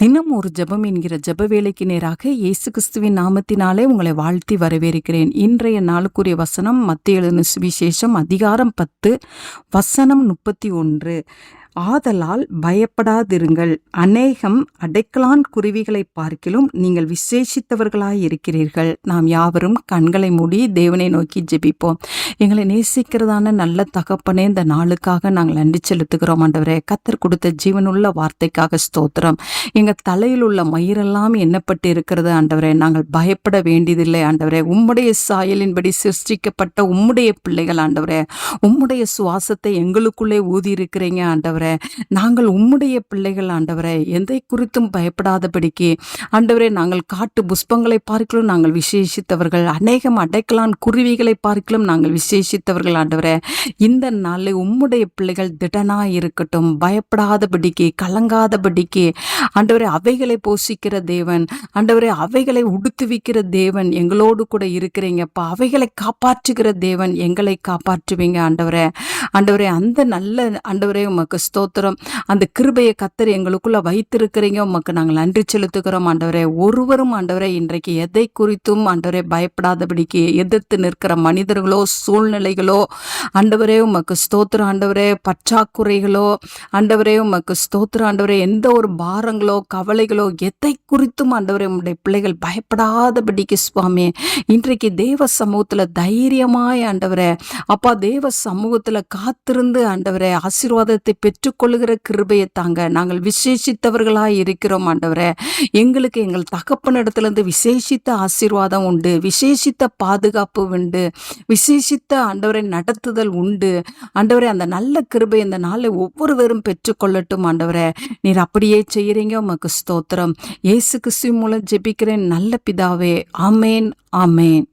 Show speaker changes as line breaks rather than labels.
தினம் ஒரு ஜெபம் என்கிற ஜப வேலைக்கு நேராக இயேசு கிறிஸ்துவின் நாமத்தினாலே உங்களை வாழ்த்தி வரவேற்கிறேன். இன்றைய நாளுக்குரிய வசனம் மத்திய எழுதின சுவிசேஷம் அதிகாரம் பத்து வசனம் முப்பத்தி ஒன்று. ஆதலால் பயப்படாதிருங்கள். அநேகம் அடைக்கலான் குருவிகளை பார்க்கிலும் நீங்கள் விசேஷித்தவர்களாய் இருக்கிறீர்கள். நாம் யாவரும் கண்களை மூடி தேவனை நோக்கி ஜெபிப்போம். எங்களை நேசிக்கிறதான நல்ல தகப்பனே இந்த நாளுக்காக நாங்கள் நன்றி செலுத்துகிறோம் ஆண்டவரே. கத்தர் கொடுத்த ஜீவனுள்ள வார்த்தைக்காக ஸ்தோத்திரம். எங்கள் தலையில் உள்ள மயிரெல்லாம் எண்ணப்பட்டு இருக்கிறது ஆண்டவரே. நாங்கள் பயப்பட வேண்டியதில்லை ஆண்டவரே. உம்முடைய சாயலின்படி சிருஷ்டிக்கப்பட்ட உம்முடைய பிள்ளைகள் ஆண்டவரே. உம்முடைய சுவாசத்தை எங்களுக்குள்ளே ஊதி இருக்கிறீங்க ஆண்டவரே. நாங்கள் உம்முடைய பிள்ளைகள் ஆண்டவரே எதை குறித்தும் பயப்படாதபடிக்கு ஆண்டவரே நாங்கள் காட்டு புஷ்பங்களை பார்க்கலும் நாங்கள் விசேஷித்தவர்கள் அநேகம் அடைக்கலான் குருவிகளை பார்க்கலும் நாங்கள் விசேஷித்தவர்கள் ஆண்டவரே. இந்த நாளில் உம்முடைய பிள்ளைகள் திடனா இருக்கட்டும் பயப்படாதபடிக்கு கலங்காதபடிக்கு ஆண்டவரே அவைகளை போஷிக்கிற தேவன் ஆண்டவரே அவைகளை உடுத்துவிக்கிற தேவன் எங்களோடு கூட இருக்கிறீங்கப்பா அவைகளை காப்பாற்றுகிற தேவன் எங்களை காப்பாற்றுவீங்க ஆண்டவரே. ஆண்டவரே அந்த நல்ல ஆண்டவரே உமக்கு ஸ்தோத்திரம். அந்த கிருபையை கத்தர் எங்களுக்குள்ள வைத்திருக்கிறீங்க. உமக்கு நாங்கள் நன்றி செலுத்துகிறோம். ஆண்டவரே ஒருவரும் ஆண்டவரே இன்றைக்கு எதை குறித்தும் ஆண்டவரே பயப்படாதபடிக்கு எதிர்த்து நிற்கிற மனிதர்களோ சூழ்நிலைகளோ ஆண்டவரே உமக்கு ஸ்தோத்திரம். ஆண்டவரே பற்றாக்குறைகளோ ஆண்டவரே உமக்கு ஸ்தோத்திரம். ஆண்டவரே எந்த ஒரு பாரங்களோ கவலைகளோ எதை குறித்தும் ஆண்டவரே உடைய பிள்ளைகள் பயப்படாதபடிக்கு சுவாமி இன்றைக்கு தேவ சமூகத்துல தைரியமாய் ஆண்டவரே அப்பா தேவ சமூகத்துல காத்திருந்து ஆண்டவரே ஆசீர்வாதத்தை பெற்றுக்கொள்ளுகிற கிருபையை தாங்க. நாங்கள் விசேஷித்தவர்களாக இருக்கிறோம் ஆண்டவரே. எங்களுக்கு எங்கள் தகப்பனிடத்துலேருந்து விசேஷித்த ஆசீர்வாதம் உண்டு. விசேஷித்த பாதுகாப்பு உண்டு. விசேஷித்த ஆண்டவரை நடத்துதல் உண்டு. ஆண்டவரே அந்த நல்ல கிருபை இந்த நாளை ஒவ்வொருவரும் பெற்றுக்கொள்ளட்டும் ஆண்டவரே. நீர் அப்படியே செய்கிறீங்க உமக்கு ஸ்தோத்திரம். இயேசு கிறிஸ்து மூலம் ஜெபிக்கிறேன். நல்ல பிதாவே. ஆமேன் ஆமேன்.